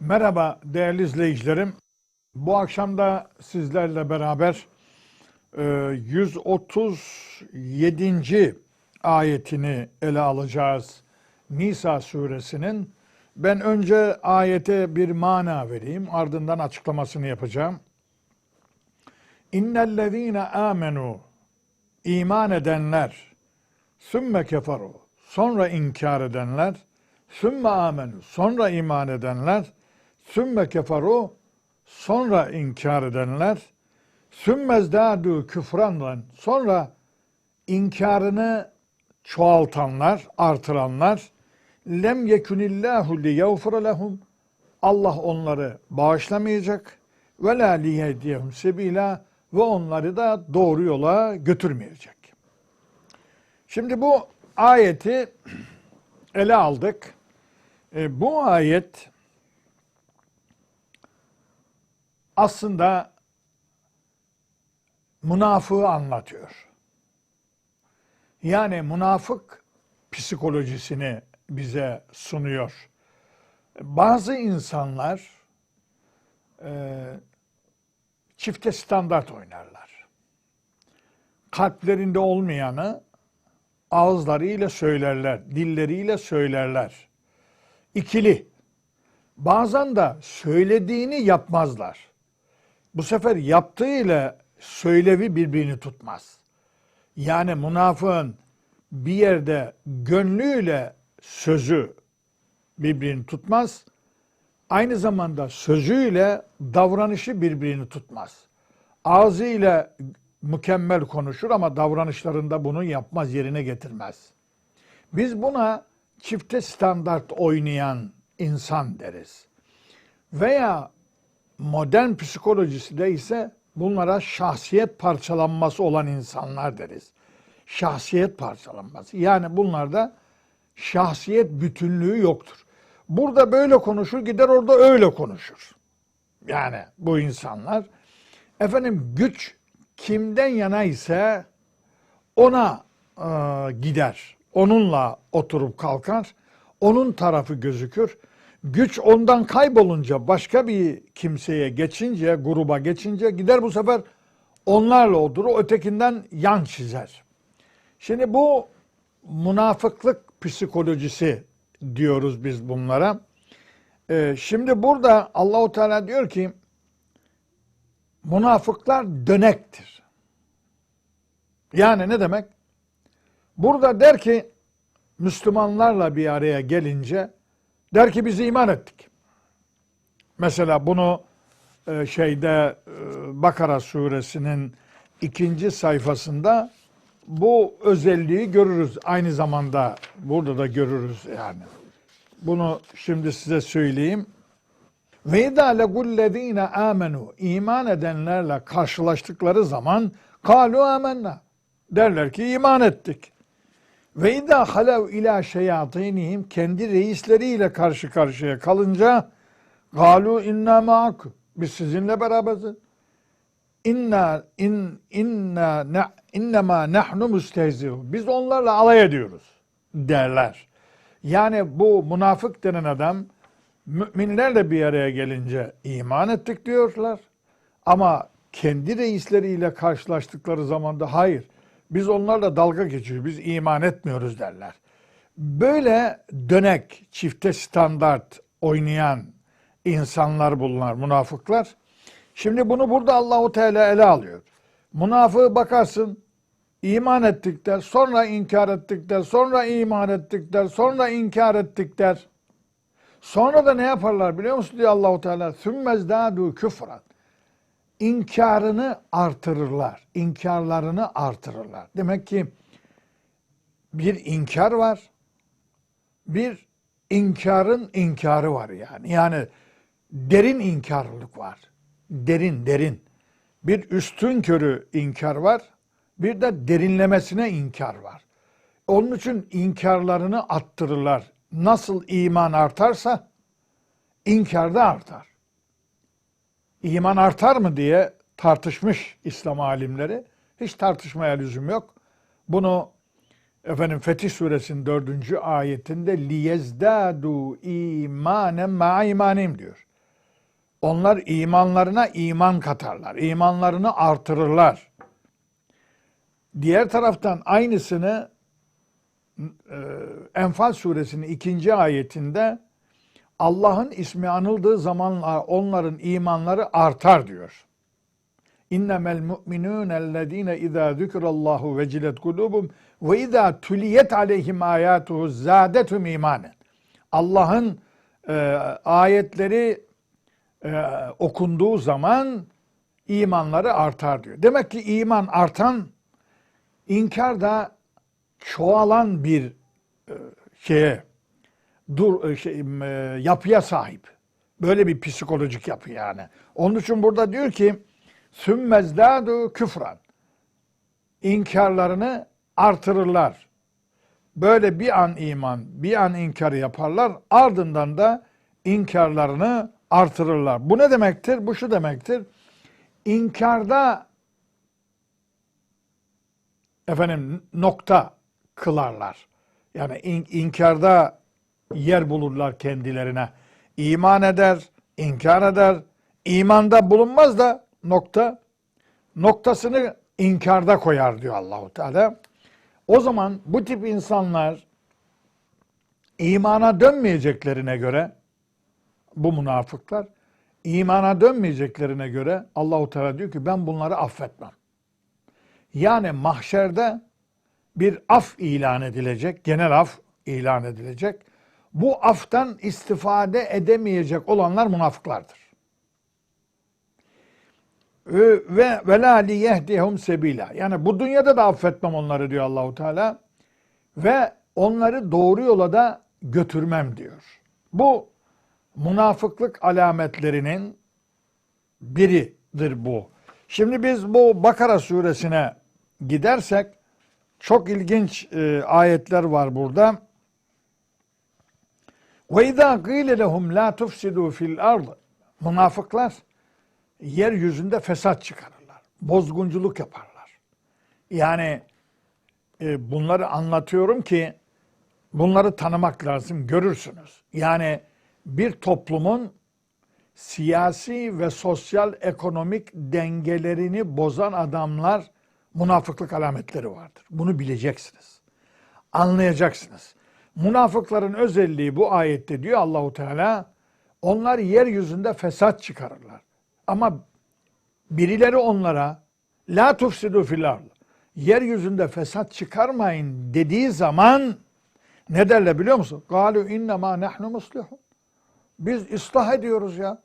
Merhaba değerli izleyicilerim. Bu akşam da sizlerle beraber e, 137. ayetini ele alacağız Nisa suresinin. Ben önce ayete bir mana vereyim, ardından açıklamasını yapacağım. İnnellezîne âmenû iman edenler, sümme keferu, sonra inkar edenler, sümme amenü, sonra iman edenler, sümme keferu, sonra inkar edenler, sümmezdâdû küfranlan, sonra inkarını çoğaltanlar, artıranlar, lem yekunillahu liyevfire lehum, Allah onları bağışlamayacak ve la liyehdiyehum sebila ve onları da doğru yola götürmeyecek. Şimdi bu ayeti ele aldık. E, bu ayet aslında münafığı anlatıyor. Yani münafık psikolojisini bize sunuyor. Bazı insanlar e, çifte standart oynarlar. Kalplerinde olmayanı ağızlarıyla söylerler, dilleriyle söylerler. İkili. Bazen de söylediğini yapmazlar. Bu sefer yaptığıyla söylevi birbirini tutmaz. Yani münafığın bir yerde gönlüyle sözü birbirini tutmaz. Aynı zamanda sözüyle davranışı birbirini tutmaz. Ağzıyla mükemmel konuşur ama davranışlarında bunu yapmaz, yerine getirmez. Biz buna çifte standart oynayan insan deriz. Veya modern psikolojisi de ise bunlara şahsiyet parçalanması olan insanlar deriz. Şahsiyet parçalanması. Yani bunlarda şahsiyet bütünlüğü yoktur. Burada böyle konuşur, gider orada öyle konuşur. Yani bu insanlar efendim güç kimden yana ise ona e, gider. Onunla oturup kalkar. Onun tarafı gözükür. Güç ondan kaybolunca başka bir kimseye geçince, gruba geçince gider bu sefer onlarla oturur. Ötekinden yan çizer. Şimdi bu münafıklık psikolojisi diyoruz biz bunlara. Ee, şimdi burada Allahu Teala diyor ki münafıklar dönektir. Yani ne demek? Burada der ki Müslümanlarla bir araya gelince der ki biz iman ettik. Mesela bunu e, şeyde e, Bakara suresinin ikinci sayfasında bu özelliği görürüz. Aynı zamanda burada da görürüz yani. Bunu şimdi size söyleyeyim. Ve idâ legullezîne âmenû iman edenlerle karşılaştıkları zaman kâlu âmennâ derler ki iman ettik. Ve idâ halev ilâ şeyâtînihim kendi reisleriyle karşı karşıya kalınca galu inna ma'akum biz sizinle beraberiz. İnna in inna ne, innema nahnu mustehzi'un. Biz onlarla alay ediyoruz derler. Yani bu münafık denen adam müminlerle bir araya gelince iman ettik diyorlar. Ama kendi reisleriyle karşılaştıkları zaman da hayır biz onlarla dalga geçiyoruz, biz iman etmiyoruz derler. Böyle dönek, çifte standart oynayan insanlar bunlar, münafıklar. Şimdi bunu burada Allahu Teala ele alıyor. Münafığı bakarsın, iman ettik der, sonra inkar ettik der, sonra iman ettik der, sonra inkar ettik der. Sonra da ne yaparlar biliyor musun diyor Allahu Teala? Sümmezdâdû küfran. İnkarını artırırlar. İnkarlarını artırırlar. Demek ki bir inkar var. Bir inkarın inkarı var yani. Yani derin inkarlılık var. Derin derin. Bir üstün körü inkar var. Bir de derinlemesine inkar var. Onun için inkarlarını attırırlar. Nasıl iman artarsa inkar da artar. İman artar mı diye tartışmış İslam alimleri. Hiç tartışmaya lüzum yok. Bunu efendim Fetih Suresinin dördüncü ayetinde liyezdadu imanen ma imanim diyor. Onlar imanlarına iman katarlar. imanlarını artırırlar. Diğer taraftan aynısını e, Enfal suresinin ikinci ayetinde Allah'ın ismi anıldığı zaman onların imanları artar diyor. İnnemel mu'minûne ellezîne izâ zükrallahu vecilet kulûbum ve izâ tuliyet aleyhim âyâtuhu zâdetum imanen. Allah'ın e, ayetleri e, okunduğu zaman imanları artar diyor. Demek ki iman artan, inkar da çoğalan bir e, şeye, dur e, şey, e, yapıya sahip. Böyle bir psikolojik yapı yani. Onun için burada diyor ki sümmezdadu küfran. İnkarlarını artırırlar. Böyle bir an iman, bir an inkar yaparlar. Ardından da inkarlarını artırırlar. Bu ne demektir? Bu şu demektir. İnkarda efendim nokta kılarlar. Yani in, inkarda yer bulurlar kendilerine. İman eder, inkar eder. İmanda bulunmaz da nokta noktasını inkarda koyar diyor Allahu Teala. O zaman bu tip insanlar imana dönmeyeceklerine göre bu münafıklar imana dönmeyeceklerine göre Allahu Teala diyor ki ben bunları affetmem. Yani mahşerde bir af ilan edilecek, genel af ilan edilecek. Bu aftan istifade edemeyecek olanlar münafıklardır. Ve ve la liyehdihum sebila. Yani bu dünyada da affetmem onları diyor Allahu Teala ve onları doğru yola da götürmem diyor. Bu münafıklık alametlerinin biridir bu. Şimdi biz bu Bakara suresine gidersek çok ilginç e, ayetler var burada. Ve izâ gîle lehum lâ tufsidû fil ard. Münafıklar yeryüzünde fesat çıkarırlar. Bozgunculuk yaparlar. Yani e, bunları anlatıyorum ki bunları tanımak lazım, görürsünüz. Yani bir toplumun siyasi ve sosyal ekonomik dengelerini bozan adamlar münafıklık alametleri vardır. Bunu bileceksiniz. Anlayacaksınız. Münafıkların özelliği bu ayette diyor Allahu Teala onlar yeryüzünde fesat çıkarırlar. Ama birileri onlara la tufsidu fil ard. Yeryüzünde fesat çıkarmayın dediği zaman ne derler biliyor musun? Galu inna ma nahnu muslihun. Biz ıslah ediyoruz ya.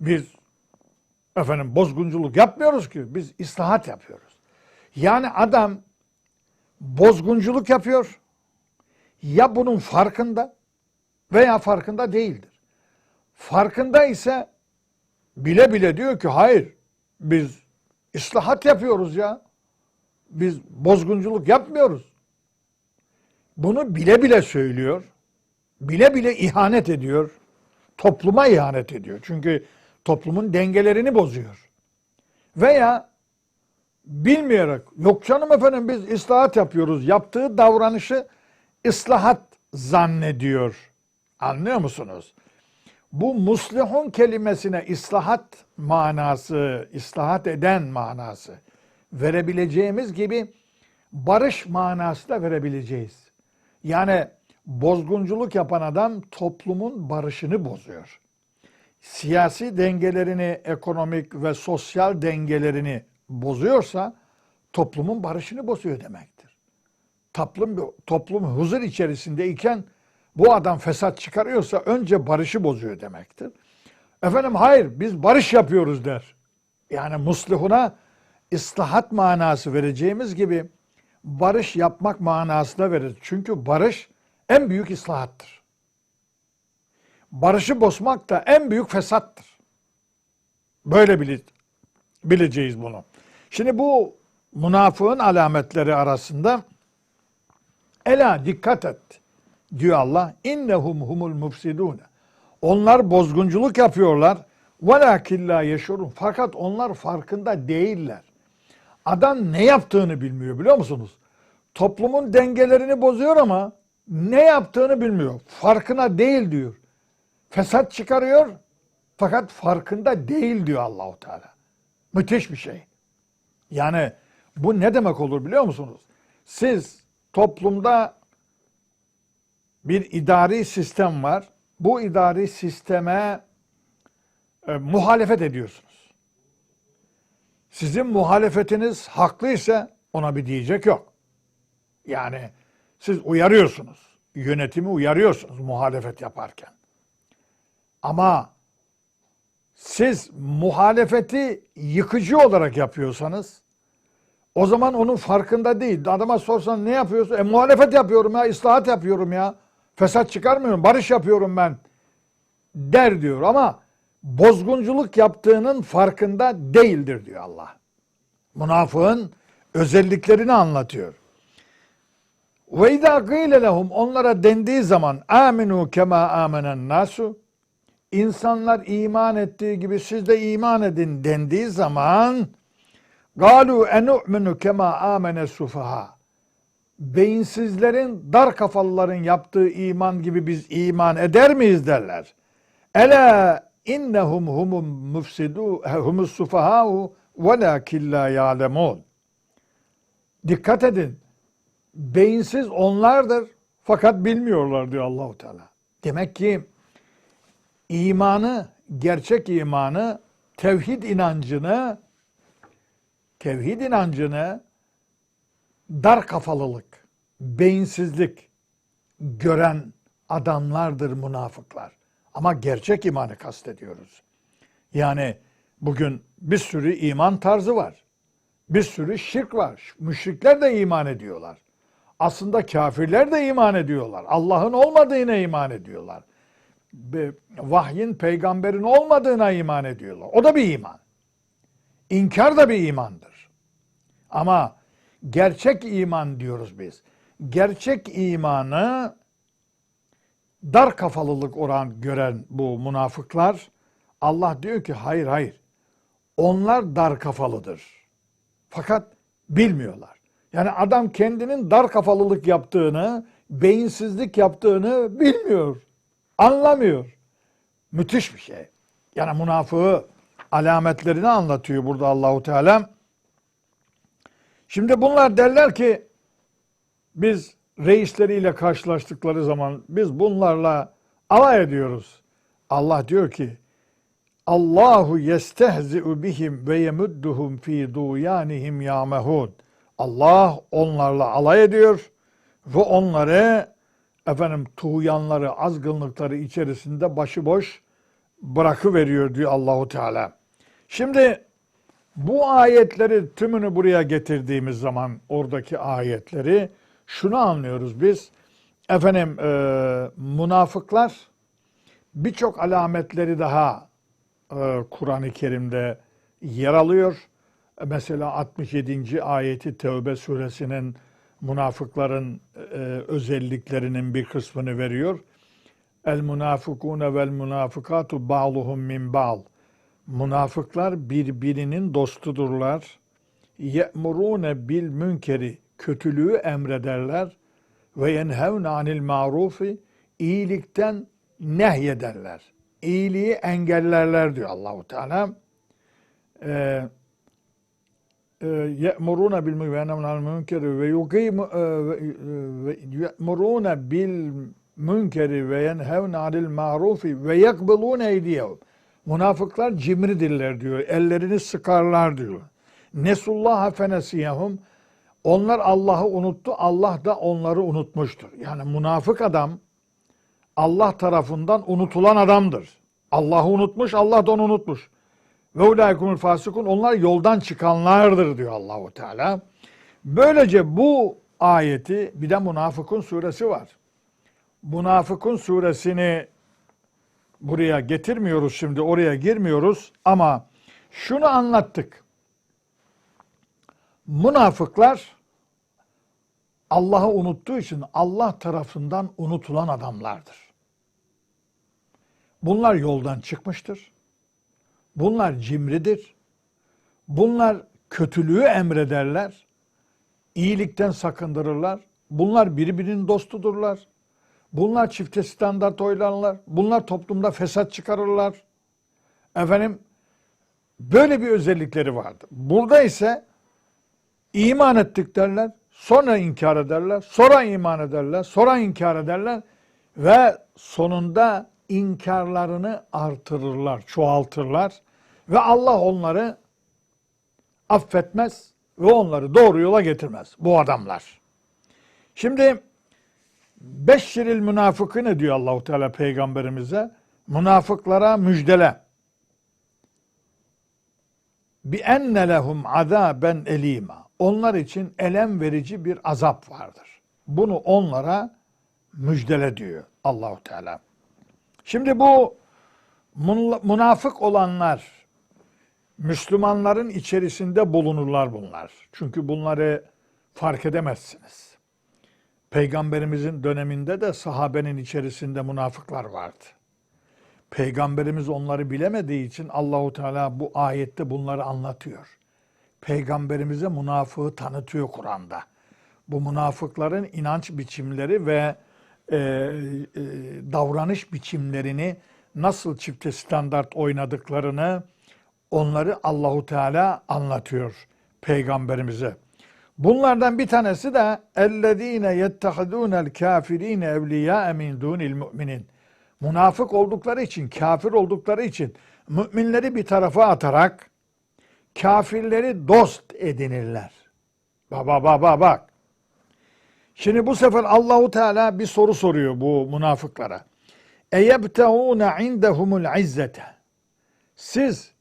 Biz efendim bozgunculuk yapmıyoruz ki. Biz islahat yapıyoruz. Yani adam bozgunculuk yapıyor. Ya bunun farkında veya farkında değildir. Farkında ise bile bile diyor ki hayır biz islahat yapıyoruz ya. Biz bozgunculuk yapmıyoruz. Bunu bile bile söylüyor. Bile bile ihanet ediyor. Topluma ihanet ediyor. Çünkü toplumun dengelerini bozuyor. Veya bilmeyerek yok canım efendim biz ıslahat yapıyoruz. Yaptığı davranışı ıslahat zannediyor. Anlıyor musunuz? Bu muslihun kelimesine islahat manası, islahat eden manası verebileceğimiz gibi barış manası da verebileceğiz. Yani bozgunculuk yapan adam toplumun barışını bozuyor. Siyasi dengelerini, ekonomik ve sosyal dengelerini bozuyorsa toplumun barışını bozuyor demektir. Toplum, toplum huzur içerisindeyken bu adam fesat çıkarıyorsa önce barışı bozuyor demektir. Efendim hayır biz barış yapıyoruz der. Yani muslihuna ıslahat manası vereceğimiz gibi barış yapmak manasına verir. Çünkü barış en büyük ıslahattır. Barışı bozmak da en büyük fesattır. Böyle bile, bileceğiz bunu. Şimdi bu münafığın alametleri arasında Ela dikkat et diyor Allah. İnnehum humul mufsidune. Onlar bozgunculuk yapıyorlar. Velakin la yeşurun. Fakat onlar farkında değiller. Adam ne yaptığını bilmiyor biliyor musunuz? Toplumun dengelerini bozuyor ama ne yaptığını bilmiyor. Farkına değil diyor. Fesat çıkarıyor, Fakat farkında değil diyor Allahu Teala. Müthiş bir şey. Yani bu ne demek olur biliyor musunuz? Siz toplumda bir idari sistem var. Bu idari sisteme e, muhalefet ediyorsunuz. Sizin muhalefetiniz haklıysa ona bir diyecek yok. Yani siz uyarıyorsunuz. Yönetimi uyarıyorsunuz muhalefet yaparken. Ama siz muhalefeti yıkıcı olarak yapıyorsanız o zaman onun farkında değil. Adama sorsan ne yapıyorsun? E muhalefet yapıyorum ya, ıslahat yapıyorum ya. Fesat çıkarmıyorum, barış yapıyorum ben der diyor ama bozgunculuk yaptığının farkında değildir diyor Allah. Münafığın özelliklerini anlatıyor. Ve izâ gîle lehum onlara dendiği zaman aminu kema amenen nasu insanlar iman ettiği gibi siz de iman edin dendiği zaman galu enu'minu kema amene sufaha beyinsizlerin dar kafalıların yaptığı iman gibi biz iman eder miyiz derler. Ela innehum humum mufsidu humus sufahau velakin la ya'lemun. Dikkat edin. Beyinsiz onlardır fakat bilmiyorlar diyor Allahu Teala. Demek ki imanı, gerçek imanı, tevhid inancını tevhid inancını dar kafalılık, beyinsizlik gören adamlardır münafıklar. Ama gerçek imanı kastediyoruz. Yani bugün bir sürü iman tarzı var. Bir sürü şirk var. Müşrikler de iman ediyorlar. Aslında kafirler de iman ediyorlar. Allah'ın olmadığına iman ediyorlar. Vahyin peygamberin olmadığına iman ediyorlar. O da bir iman. İnkar da bir imandır. Ama gerçek iman diyoruz biz. Gerçek imanı dar kafalılık oran gören bu münafıklar Allah diyor ki hayır hayır. Onlar dar kafalıdır. Fakat bilmiyorlar. Yani adam kendinin dar kafalılık yaptığını, beyinsizlik yaptığını bilmiyor. Anlamıyor. Müthiş bir şey. Yani münafığı alametlerini anlatıyor burada Allahu Teala. Şimdi bunlar derler ki biz reisleriyle karşılaştıkları zaman biz bunlarla alay ediyoruz. Allah diyor ki Allahu yestehzi'u bihim ve yemudduhum fi duyanihim yamehun. Allah onlarla alay ediyor ve onları efendim tuğyanları, azgınlıkları içerisinde başıboş bırakıveriyor diyor Allahu Teala. Şimdi bu ayetleri tümünü buraya getirdiğimiz zaman oradaki ayetleri şunu anlıyoruz biz. Efendim e, münafıklar birçok alametleri daha e, Kur'an-ı Kerim'de yer alıyor. Mesela 67. ayeti Tevbe suresinin münafıkların e, özelliklerinin bir kısmını veriyor. El münafıkune vel münafıkatu ba'luhum min ba'l. Münafıklar birbirinin dostudurlar. Ye'murune bil münkeri kötülüğü emrederler ve yenhevne anil marufi iyilikten nehyederler. İyiliği engellerler diyor Allahu Teala. Ee, e, ye'muruna bil münkeri ve yuqimu e, ve ye'muruna bil münkeri ve yenhevne anil marufi ve yakbılun eydiyehum. Münafıklar cimridirler diyor. Ellerini sıkarlar diyor. Nesullaha fenesiyehum. Onlar Allah'ı unuttu. Allah da onları unutmuştur. Yani münafık adam Allah tarafından unutulan adamdır. Allah'ı unutmuş, Allah da onu unutmuş. Ve ulaikumul fasikun onlar yoldan çıkanlardır diyor Allahu Teala. Böylece bu ayeti bir de Münafıkun suresi var. Münafıkun suresini buraya getirmiyoruz şimdi oraya girmiyoruz ama şunu anlattık. Münafıklar Allah'ı unuttuğu için Allah tarafından unutulan adamlardır. Bunlar yoldan çıkmıştır. Bunlar cimridir. Bunlar kötülüğü emrederler. iyilikten sakındırırlar. Bunlar birbirinin dostudurlar. Bunlar çifte standart oylarlar. Bunlar toplumda fesat çıkarırlar. Efendim böyle bir özellikleri vardı. Burada ise iman ettik derler, sonra inkar ederler, sonra iman ederler, sonra inkar ederler ve sonunda inkarlarını artırırlar, çoğaltırlar ve Allah onları affetmez ve onları doğru yola getirmez bu adamlar. Şimdi Beşşiril münafıkı diyor Allahu Teala peygamberimize? Münafıklara müjdele. Bi enne lehum azaben elima. Onlar için elem verici bir azap vardır. Bunu onlara müjdele diyor Allahu Teala. Şimdi bu münafık olanlar Müslümanların içerisinde bulunurlar bunlar. Çünkü bunları fark edemezsiniz. Peygamberimizin döneminde de sahabenin içerisinde münafıklar vardı. Peygamberimiz onları bilemediği için Allahu Teala bu ayette bunları anlatıyor. Peygamberimize münafığı tanıtıyor Kur'an'da. Bu münafıkların inanç biçimleri ve e, e, davranış biçimlerini nasıl çifte standart oynadıklarını onları Allahu Teala anlatıyor peygamberimize. Bunlardan bir tanesi de ellezine yettehidunel kafirine evliya min dunil müminin. Münafık oldukları için, kafir oldukları için müminleri bir tarafa atarak kafirleri dost edinirler. Baba baba bak. Şimdi bu sefer Allahu Teala bir soru soruyor bu münafıklara. Eyebteuna indehumul izzete. Siz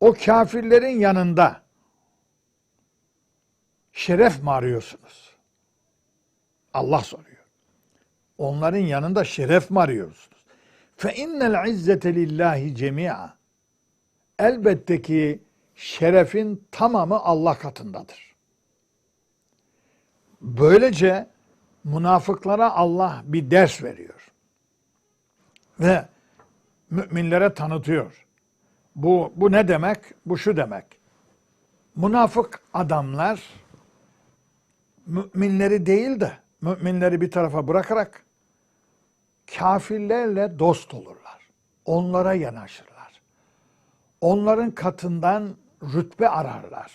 o kafirlerin yanında şeref mi arıyorsunuz? Allah soruyor. Onların yanında şeref mi arıyorsunuz? Fe innel izzete lillahi cemi'a. Elbette ki şerefin tamamı Allah katındadır. Böylece münafıklara Allah bir ders veriyor. Ve müminlere tanıtıyor. Bu, bu ne demek? Bu şu demek. Münafık adamlar müminleri değil de müminleri bir tarafa bırakarak kafirlerle dost olurlar. Onlara yanaşırlar. Onların katından rütbe ararlar.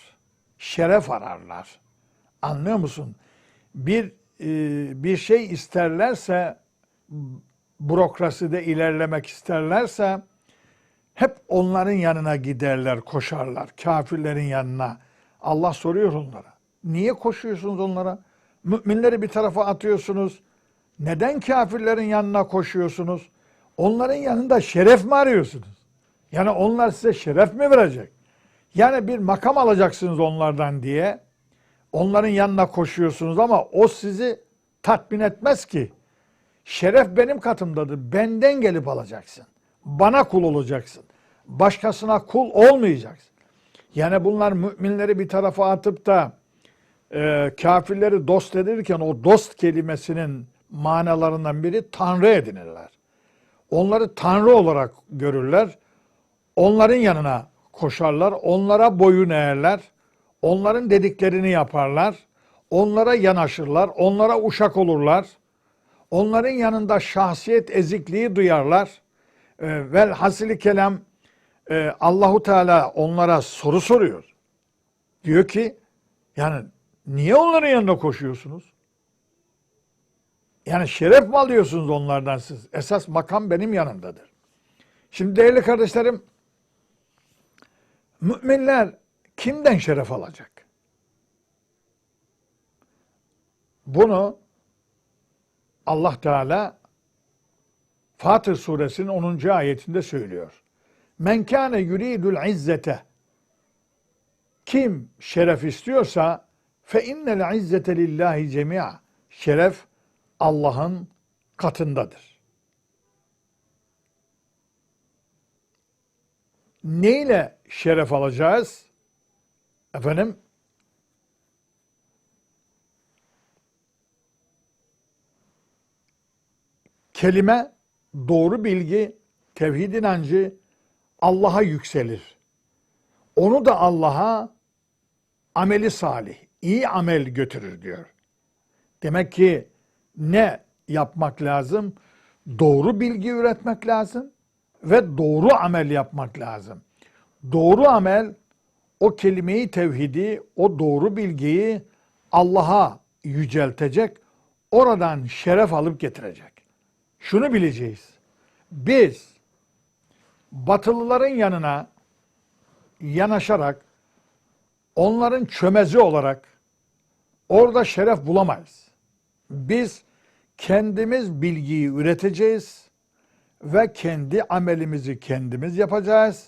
Şeref ararlar. Anlıyor musun? Bir e, bir şey isterlerse bürokraside ilerlemek isterlerse hep onların yanına giderler, koşarlar. Kafirlerin yanına. Allah soruyor onlara. Niye koşuyorsunuz onlara? Müminleri bir tarafa atıyorsunuz. Neden kafirlerin yanına koşuyorsunuz? Onların yanında şeref mi arıyorsunuz? Yani onlar size şeref mi verecek? Yani bir makam alacaksınız onlardan diye onların yanına koşuyorsunuz ama o sizi tatmin etmez ki. Şeref benim katımdadır. Benden gelip alacaksın. Bana kul olacaksın. Başkasına kul olmayacaksın. Yani bunlar müminleri bir tarafa atıp da e, kafirleri dost edilirken o dost kelimesinin manalarından biri Tanrı edinirler. Onları Tanrı olarak görürler. Onların yanına koşarlar. Onlara boyun eğerler. Onların dediklerini yaparlar. Onlara yanaşırlar. Onlara uşak olurlar. Onların yanında şahsiyet ezikliği duyarlar. E, velhasili kelam e, Allahu Teala onlara soru soruyor. Diyor ki yani niye onların yanına koşuyorsunuz? Yani şeref mi alıyorsunuz onlardan siz? Esas makam benim yanımdadır. Şimdi değerli kardeşlerim, müminler kimden şeref alacak? Bunu Allah Teala Fatır suresinin 10. ayetinde söylüyor. Men kâne yuridul izzete kim şeref istiyorsa fe innel izzete lillahi cemi'a şeref Allah'ın katındadır. Neyle şeref alacağız? Efendim kelime, doğru bilgi, tevhid inancı Allah'a yükselir. Onu da Allah'a ameli salih, iyi amel götürür diyor. Demek ki ne yapmak lazım? Doğru bilgi üretmek lazım ve doğru amel yapmak lazım. Doğru amel o kelimeyi tevhidi, o doğru bilgiyi Allah'a yüceltecek, oradan şeref alıp getirecek. Şunu bileceğiz. Biz batılıların yanına yanaşarak onların çömezi olarak orada şeref bulamayız. Biz kendimiz bilgiyi üreteceğiz ve kendi amelimizi kendimiz yapacağız.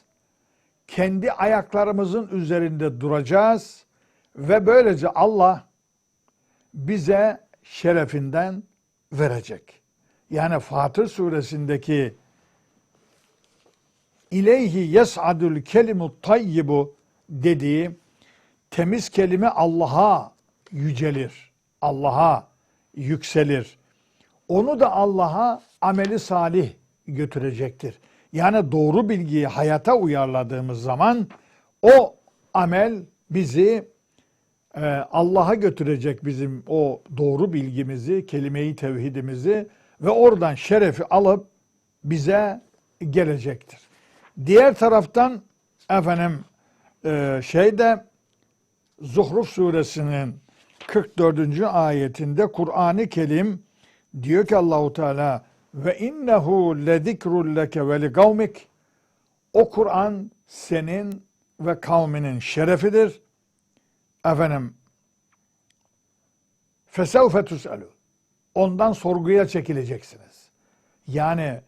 Kendi ayaklarımızın üzerinde duracağız ve böylece Allah bize şerefinden verecek. Yani Fatır suresindeki İleyhi yes'adül kelimut tayyibu dediği temiz kelime Allah'a yücelir. Allah'a yükselir. Onu da Allah'a ameli salih götürecektir. Yani doğru bilgiyi hayata uyarladığımız zaman o amel bizi e, Allah'a götürecek bizim o doğru bilgimizi, kelime-i tevhidimizi ve oradan şerefi alıp bize gelecektir. Diğer taraftan efendim e, şeyde Zuhruf suresinin 44. ayetinde Kur'an-ı Kerim diyor ki Allahu Teala ve innehu lezikrul leke ve kavmik o Kur'an senin ve kavminin şerefidir. Efendim fesevfe tus'alu ondan sorguya çekileceksiniz. Yani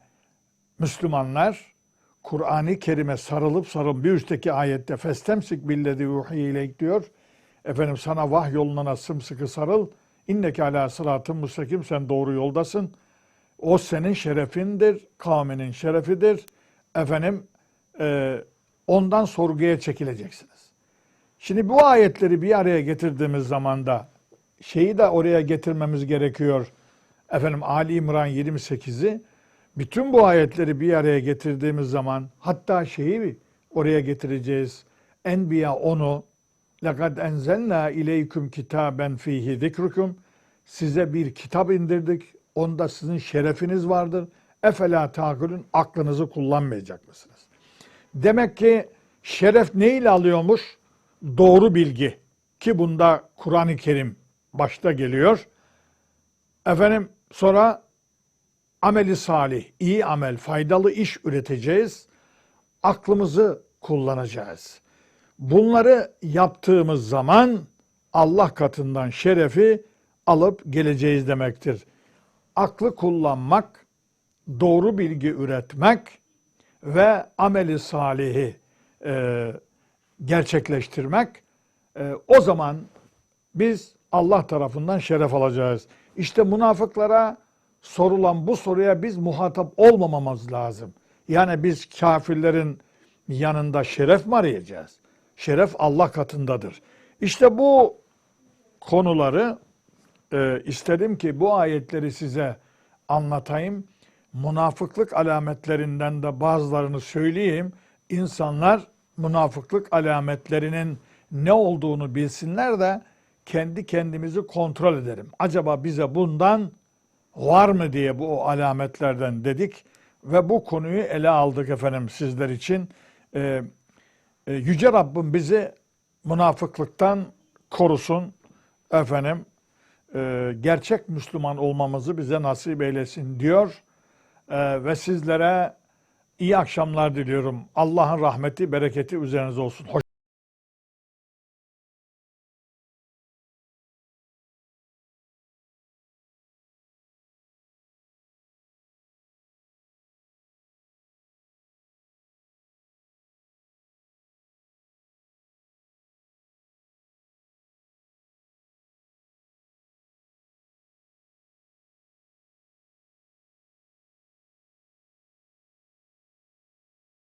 Müslümanlar Kur'an-ı Kerim'e sarılıp sarılıp bir üstteki ayette festemsik billedi yuhiyleyk diyor. Efendim sana vah yoluna sımsıkı sarıl. İnneke ala sıratın müstakim sen doğru yoldasın. O senin şerefindir, kavminin şerefidir. Efendim e, ondan sorguya çekileceksiniz. Şimdi bu ayetleri bir araya getirdiğimiz zaman da şeyi de oraya getirmemiz gerekiyor. Efendim Ali İmran 28'i bütün bu ayetleri bir araya getirdiğimiz zaman hatta şeyi oraya getireceğiz. Enbiya onu لَقَدْ اَنْزَلْنَا اِلَيْكُمْ kitaben fihi zikrukum Size bir kitap indirdik. Onda sizin şerefiniz vardır. Efela takülün aklınızı kullanmayacak mısınız? Demek ki şeref ne ile alıyormuş? Doğru bilgi. Ki bunda Kur'an-ı Kerim başta geliyor. Efendim sonra ameli salih, iyi amel, faydalı iş üreteceğiz. Aklımızı kullanacağız. Bunları yaptığımız zaman Allah katından şerefi alıp geleceğiz demektir. Aklı kullanmak, doğru bilgi üretmek ve ameli salihi e, gerçekleştirmek e, o zaman biz Allah tarafından şeref alacağız. İşte münafıklara sorulan bu soruya biz muhatap olmamamız lazım. Yani biz kafirlerin yanında şeref mi arayacağız? Şeref Allah katındadır. İşte bu konuları e, istedim ki bu ayetleri size anlatayım. Münafıklık alametlerinden de bazılarını söyleyeyim. İnsanlar münafıklık alametlerinin ne olduğunu bilsinler de kendi kendimizi kontrol edelim. Acaba bize bundan var mı diye bu alametlerden dedik ve bu konuyu ele aldık efendim sizler için. Ee, e, Yüce Rabbim bizi münafıklıktan korusun efendim. E, gerçek Müslüman olmamızı bize nasip eylesin diyor. E, ve sizlere iyi akşamlar diliyorum. Allah'ın rahmeti, bereketi üzerinize olsun. Hoş